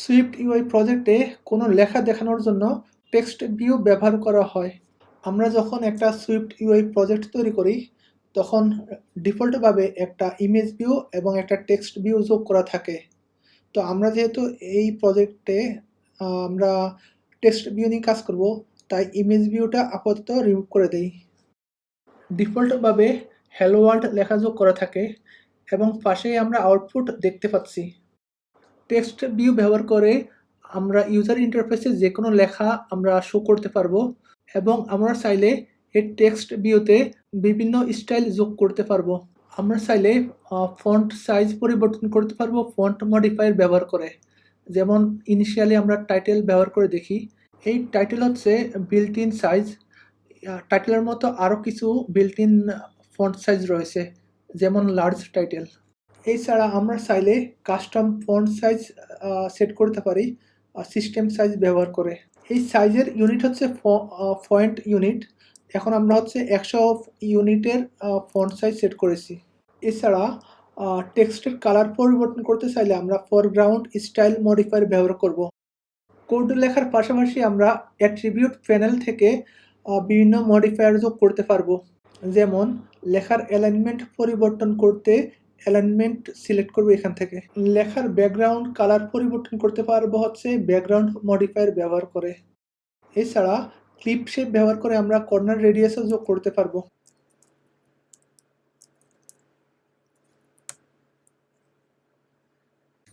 Swift UI প্রজেক্টে কোনো লেখা দেখানোর জন্য টেক্সট ভিউ ব্যবহার করা হয়। আমরা যখন একটা সুইফট ইউআই প্রজেক্ট তৈরি করি, তখন ডিফল্টভাবে একটা ইমেজ ভিউ এবং একটা টেক্সট ভিউ যোগ করা থাকে। তো আমরা যেহেতু এই প্রজেক্টে আমরা টেক্সট ভিউ নিয়ে কাজ করব, তাই ইমেজ ভিউটা আপাতত রিমুভ করে দেই। ডিফল্টভাবে হ্যালো ওয়ার্ল্ড লেখা যোগ করা থাকে এবং পাশেই আমরা আউটপুট দেখতে পাচ্ছি। টেক্সট ভিউ ব্যবহার করে আমরা ইউজার ইন্টারফেসে যে কোনো লেখা আমরা শো করতে পারব এবং আমরা চাইলে এই টেক্সট ভিউতে বিভিন্ন স্টাইল যোগ করতে পারব। আমরা চাইলে ফন্ট সাইজ পরিবর্তন করতে পারব ফন্ট মডিফায়ার ব্যবহার করে। যেমন ইনিশিয়ালি আমরা টাইটেল ব্যবহার করে দেখি। এই টাইটেল হচ্ছে বিল্ট ইন সাইজ টাইটেলের মতো আরও কিছু বিল্ট ইন ফন্ট সাইজ রয়েছে, যেমন লার্জ টাইটেল এছাড়া আমরা চাইলে কাস্টম ফন্ট সাইজ সেট করতে পারি সিস্টেম সাইজ ব্যবহার করে। এই সাইজের ইউনিট হচ্ছে পয়েন্ট ইউনিট এখন আমরা হচ্ছে একশো ইউনিটের ফন্ট সাইজ সেট করেছি। এছাড়া টেক্সটের কালার পরিবর্তন করতে চাইলে আমরা ফরগ্রাউন্ড স্টাইল মডিফায়ার ব্যবহার করব। কোড লেখার পাশাপাশি আমরা অ্যাট্রিবিউট প্যানেল থেকে বিভিন্ন মডিফায়ার যোগ করতে পারব। যেমন, লেখার অ্যালাইনমেন্ট পরিবর্তন করতে অ্যালাইনমেন্ট সিলেক্ট করব এখান থেকে। লেখার ব্যাকগ্রাউন্ড কালার পরিবর্তন করতে পারব হচ্ছে ব্যাকগ্রাউন্ড মডিফায়ার ব্যবহার করে। এছাড়া ক্লিপ শেপ ব্যবহার করে আমরা কর্নার রেডিয়াসও যোগ করতে পারব।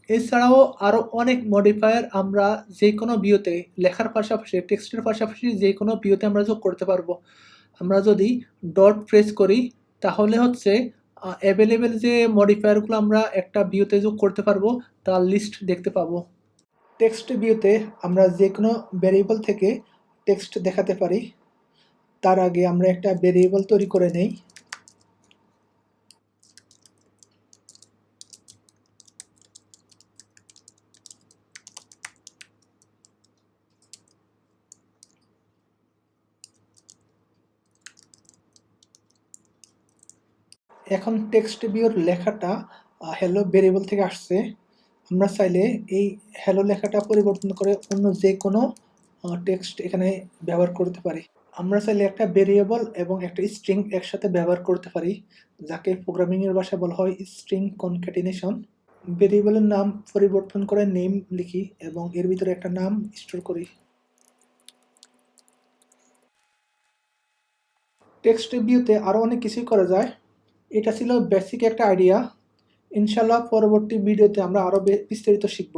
এছাড়াও আরও অনেক মডিফায়ার আমরা যে কোনো ভিউতে লেখার পাশাপাশি, টেক্সটের পাশাপাশি যে কোনো ভিউতে আমরা যোগ করতে পারব। আমরা যদি ডট প্রেস করি, তাহলে হচ্ছে অ্যাভেলেবেল যে মডিফায়ারগুলো আমরা একটা ভিউতে যোগ করতে পারব, তার লিস্ট দেখতে পাবো। টেক্সট ভিউতে আমরা যে কোনো ভ্যারিয়েবল থেকে টেক্সট দেখাতে পারি। তার আগে আমরা একটা ভেরিয়েবল তৈরি করে নেই। এখন টেক্সট ভিউর লেখাটা হ্যালো ভেরিয়েবল থেকে আসছে। আমরা চাইলে এই হ্যালো লেখাটা পরিবর্তন করে অন্য যে কোনো টেক্সট এখানে ব্যবহার করতে পারি। আমরা চাইলে একটা ভেরিয়েবল এবং একটা স্ট্রিং একসাথে ব্যবহার করতে পারি, যাকে প্রোগ্রামিংয়ের ভাষায় বলা হয় স্ট্রিং কনক্যাটিনেশন ভেরিয়েবলের নাম পরিবর্তন করে নেম লিখি এবং এর ভিতরে একটা নাম স্টোর করি। টেক্সট ভিউতে আরও অনেক কিছুই করা যায়। এটা ছিল বেসিক একটা আইডিয়া ইনশাল্লাহ পরবর্তী ভিডিওতে আমরা আরও বিস্তারিত শিখব।